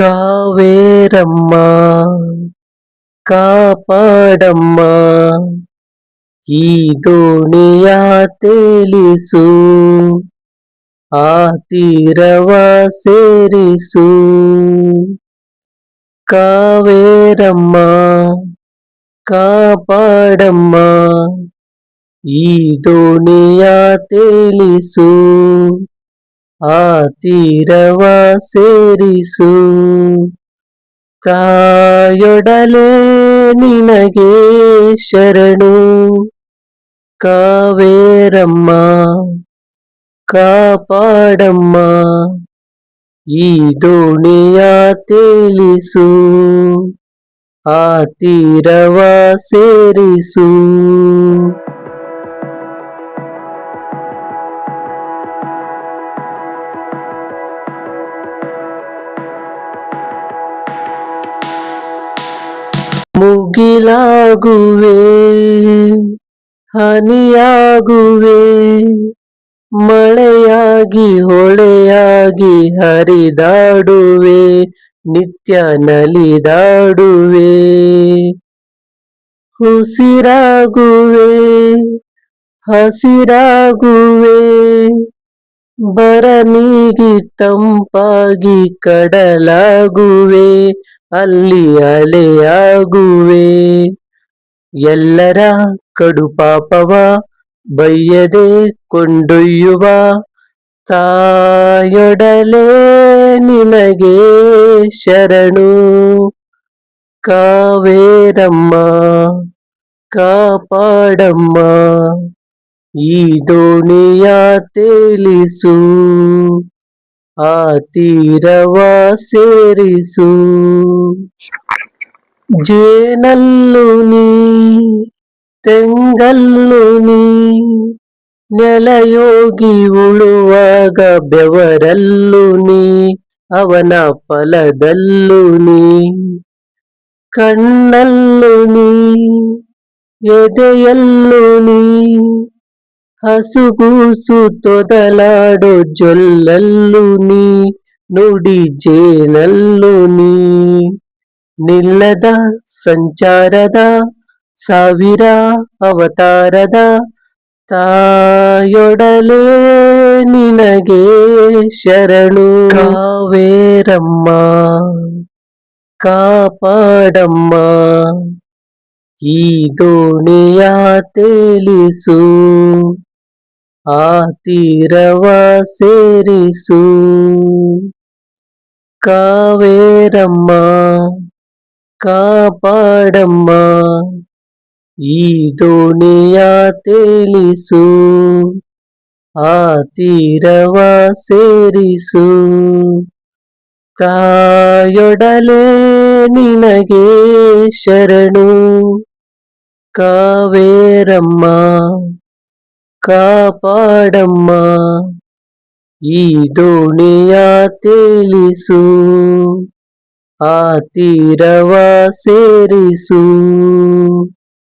ಕಾವೇರಮ್ಮ ಕಾಪಾಡಮ್ಮ ಈ ದೋಣಿಯ ತೇಲಿಸು ಆ ತೀರವ ಸೇರಿಸು ಕಾವೇರಮ್ಮ ಕಾಪಾಡಮ್ಮ ಈ ದೋಣಿಯ ತೇಲಿಸು ಆ ಸೇರಿಸು. ತಾಯೊಡಲೆ ನಿನಗೆ ಶರಣು. ಕಾವೇರಮ್ಮ ಕಾಪಾಡಮ್ಮ. ಈ ದೋಣಿಯ ತೇಲಿಸು. ಆ ಸೇರಿಸು. ಮುಗಿಲಾಗುವೆ ಹನಿಯಾಗುವೆ ಮಳೆಯಾಗಿ ಹೊಳೆಯಾಗಿ ಹರಿದಾಡುವೆ ನಿತ್ಯ ನಲಿದಾಡುವೆ. ಉಸಿರಾಗುವೆ ಹಸಿರಾಗುವೆ ಬರ ನೀಗಿ ತಂಪಾಗಿ ಕಡಲಾಗುವೆ, ಅಲ್ಲಿ ಅಲೆಯಾಗುವೆ. ಎಲ್ಲರ ಕಡು ಪಾಪವ ಬಯ್ಯದೆ ಕೊಂಡೊಯ್ಯುವ, ತಾಯೊಡಲೆ ನಿನಗೆ ಶರಣು. ಕಾವೇರಮ್ಮ, ಕಾಪಾಡಮ್ಮ. ಈ ದೋಣಿಯ ತೇಲಿಸು ಆ ತೀರವ ಸೇರಿಸು ಜೇನಲ್ಲು ನೀ ತೆಂಗಲ್ಲು ನೀ ನೆಲಯೋಗಿ ಉಳುವಾಗ ಬೆವರಲ್ಲು ನೀ ಅವನ ಫಲದಲ್ಲೂ ನೀ ಕಣ್ಣಲ್ಲು ನೀ ಎದೆಯಲ್ಲು ನೀ ಹಸುಗೂಸು ತೊದಲಾಡೋ ಜೊಲ್ಲಲ್ಲು ನೀ, ನುಡಿ ಜೇನಲ್ಲು ನೀ. ನಿಲ್ಲದ ಸಂಚಾರದ ಸಾವಿರ ಅವತಾರದ ತಾಯೊಡಲೆ ನಿನಗೆ ಶರಣು. ಕಾವೇರಮ್ಮ, ಕಾಪಾಡಮ್ಮ, ಈ ದೋಣಿಯ ತೇಲಿಸು. ಆ ಸೇರಿಸು. ಕಾವೇರಮ್ಮ ಕಾಪಾಡಮ್ಮ ಈ ದೋಣಿಯ ತೇಲಿಸು. ಆ ಸೇರಿಸು. ತಾಯೊಡಲೆ ನಿನಗೆ ಶರಣು. ಕಾವೇರಮ್ಮ ಕಾಪಾಡಮ್ಮ ಈ ದೋಣಿಯ ತೇಲಿಸು ಆ ತೀರವ ಸೇರಿಸು